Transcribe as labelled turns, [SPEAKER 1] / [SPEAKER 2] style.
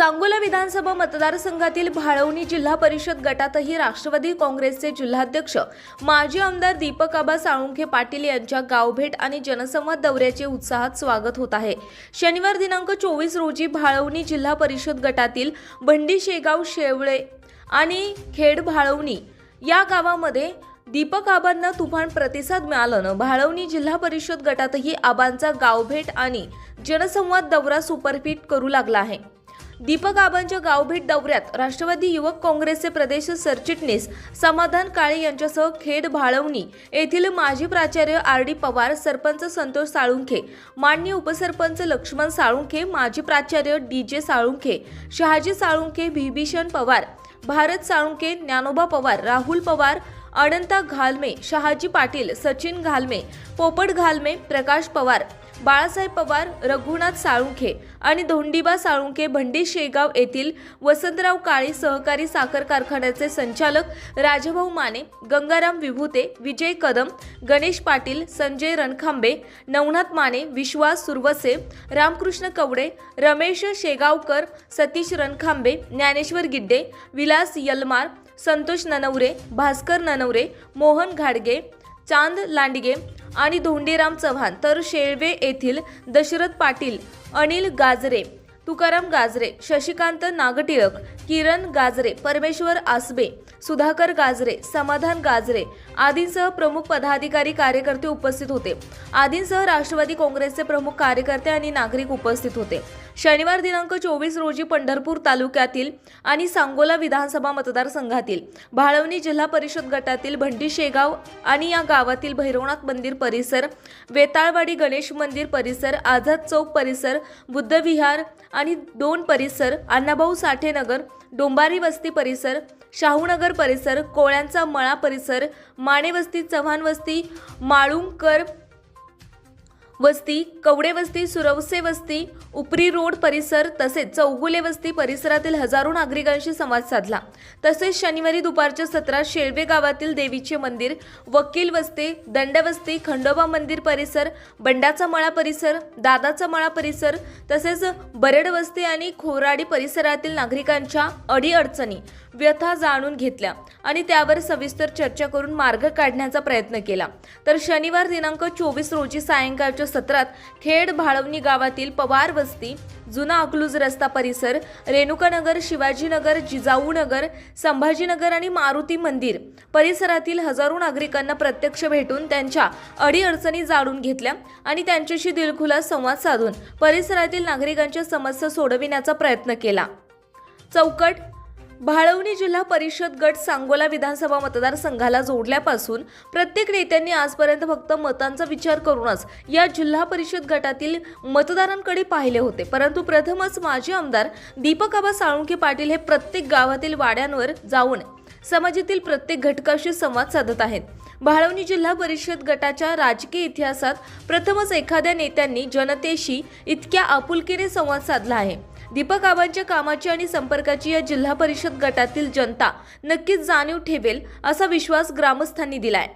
[SPEAKER 1] सांगोला विधानसभा मतदारसंघातील भाळवणी जिल्हा परिषद गटातही राष्ट्रवादी काँग्रेसचे जिल्हाध्यक्ष माजी आमदार दीपक आबा साळुंखे पाटील यांच्या गावभेट आणि जनसंवाद दौऱ्याचे उत्साहात स्वागत होत आहे. शनिवार दिनांक चोवीस रोजी भाळवणी जिल्हा परिषद गटातील भंडी शेगाव शेवळे आणि खेड भाळवणी या गावामध्ये दीपक आबांना तुफान प्रतिसाद मिळाल्यानं भाळवणी जिल्हा परिषद गटातही आबांचा गावभेट आणि जनसंवाद दौरा सुपरफिट करू लागला आहे. दीपक आबांच्या गावभेट दौऱ्यात राष्ट्रवादी युवक काँग्रेसचे प्रदेश सरचिटणीस समाधान काळे यांच्यासह खेड भाळवणी येथील माजी प्राचार्य आर डी पवार सरपंच संतोष साळुंखे मान्य उपसरपंच लक्ष्मण साळुंखे माजी प्राचार्य डी जे साळुंखे शहाजी साळुंखे बिभीषण पवार भारत साळुंखे ज्ञानोबा पवार राहुल पवार अनंता घालमे शहाजी पाटील सचिन घालमे पोपट घालमे प्रकाश पवार बाळासाहेब पवार रघुनाथ साळुंखे आणि धोंडीबा साळुंखे भंडी शेगाव येथील वसंतराव काळे सहकारी साखर कारखान्याचे संचालक राजभाऊ माने गंगाराम विभूते विजय कदम गणेश पाटील संजय रणखांबे नवनाथ माने विश्वास सुरवसे रामकृष्ण कवडे रमेश शेगावकर सतीश रणखांबे ज्ञानेश्वर गिड्डे विलास यलमार संतोष ननवरे भास्कर ननवरे मोहन घाडगे चांद लांडगे आणि धोंडीराम चव्हाण तर शेळवे येथील दशरथ पाटील अनिल गाजरे तुकाराम गाजरे शशिकांत नागटिळक किरण गाजरे परमेश्वर आसबे सुधाकर गाजरे समाधान गाजरे आदींसह प्रमुख पदाधिकारी कार्यकर्ते उपस्थित होते. आदींसह राष्ट्रवादी काँग्रेसचे प्रमुख कार्यकर्ते आणि नागरिक उपस्थित होते. शनिवार दिनांक चोवीस रोजी पंढरपूर तालुक्यातील आणि सांगोला विधानसभा मतदारसंघातील भाळवणी जिल्हा परिषद गटातील भंडी शेगाव आणि या गावातील भैरवनाथ मंदिर परिसर वेताळवाडी गणेश मंदिर परिसर आझाद चौक परिसर बुद्धविहार आणि दोन परिसर अण्णाभाऊ साठेनगर डोंबारी वस्ती परिसर शाहूनगर परिसर कोळ्यांचा मळा परिसर माणेवस्ती चव्हाण वस्ती माळुंकर वस्ती कवडे वस्ती सुरवसे वस्ती उपरी रोड परिसर तसेच चौगुले वस्ती परिसरातील हजारो नागरिकांशी संवाद साधला. तसेच शनिवारी दुपारच्या सत्रात शेळवे गावातील देवीचे मंदिर वकील वस्ती दंडवस्ती खंडोबा मंदिर परिसर बंडाचा मळा परिसर दादाचा मळा परिसर तसेच बरेड वस्ती आणि खोराडी परिसरातील नागरिकांच्या अडीअडचणी व्यथा जाणून घेतल्या आणि त्यावर सविस्तर चर्चा करून मार्ग काढण्याचा प्रयत्न केला. तर शनिवार दिनांक चोवीस रोजी सायंकाळच्या सत्रात खेड भाळवणी गावातील पवार वस्ती जुना अकलूज रस्ता परिसर रेणुकानगर शिवाजीनगर जिजाऊनगर संभाजीनगर आणि मारुती मंदिर. परिसरातील हजारो नागरिकांना प्रत्यक्ष भेटून त्यांच्या अडीअडचणी जाणून घेतल्या आणि त्यांच्याशी दिलखुलास संवाद साधून परिसरातील नागरिकांच्या समस्या सोडविण्याचा प्रयत्न केला. चौकट भाळवणी जिल्हा परिषद गट सांगोला विधानसभा मतदारसंघाला जोडल्यापासून प्रत्येक नेत्यांनी आजपर्यंत फक्त मतांचा विचार करूनच या जिल्हा परिषद गटातील मतदारांकडे पाहिले होते. परंतु प्रथमच माजी आमदार दीपक आबा पाटील हे प्रत्येक गावातील वाड्यांवर जाऊन समाजातील प्रत्येक घटकाशी संवाद साधत आहेत. भाळवणी जिल्हा परिषद गटाच्या राजकीय इतिहासात प्रथमच एखाद्या नेत्यांनी जनतेशी इतक्या आपुलकीने संवाद साधला आहे. दीपक आबांच्या कामाची आणि संपर्काची या जिल्हा परिषद गटातील जनता नक्कीच जाणीव ठेवेल असा विश्वास ग्रामस्थांनी दिलाय.